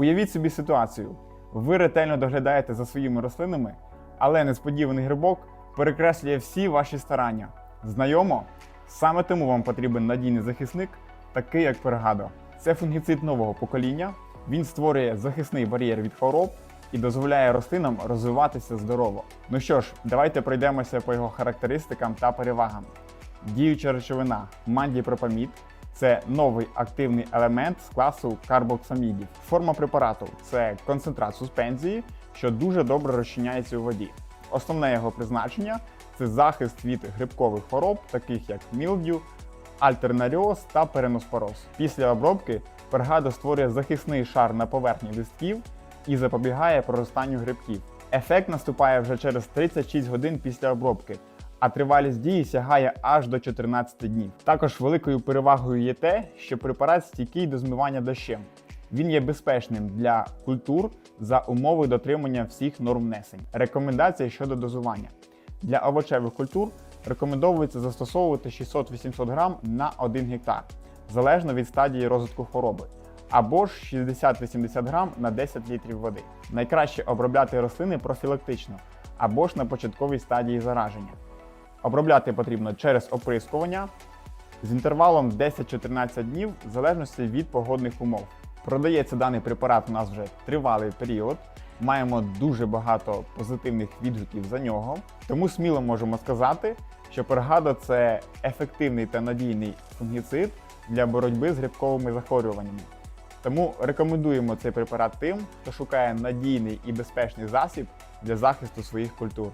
Уявіть собі ситуацію: ви ретельно доглядаєте за своїми рослинами, але несподіваний грибок перекреслює всі ваші старання. Знайомо? Саме тому вам потрібен надійний захисник, такий як Пергадо. Це фунгіцид нового покоління. Він створює захисний бар'єр від хвороб і дозволяє рослинам розвиватися здорово. Ну що ж, давайте пройдемося по його характеристикам та перевагам. Діюча речовина мандіпропамід це новий активний елемент з класу карбоксамідів. Форма препарату це концентрат суспензії, що дуже добре розчиняється у воді. Основне його призначення це захист від грибкових хвороб, таких як мілдю, альтернаріоз та переноспороз. Після обробки пергадо створює захисний шар на поверхні листків і запобігає проростанню грибків. Ефект наступає вже через 36 годин після обробки, а тривалість дії сягає аж до 14 днів. Також великою перевагою є те, що препарат стійкий до змивання дощем. Він є безпечним для культур за умови дотримання всіх норм внесень. Рекомендації щодо дозування. Для овочевих культур рекомендовується застосовувати 600-800 грам на 1 гектар, залежно від стадії розвитку хвороби, або ж 60-80 грам на 10 літрів води. Найкраще обробляти рослини профілактично або ж на початковій стадії зараження. Обробляти потрібно через оприскування з інтервалом 10-14 днів в залежності від погодних умов. Продається даний препарат у нас вже тривалий період. Маємо дуже багато позитивних відгуків за нього. Тому сміло можемо сказати, що Пергадо це ефективний та надійний фунгіцид для боротьби з грибковими захворюваннями. Тому рекомендуємо цей препарат тим, хто шукає надійний і безпечний засіб для захисту своїх культур.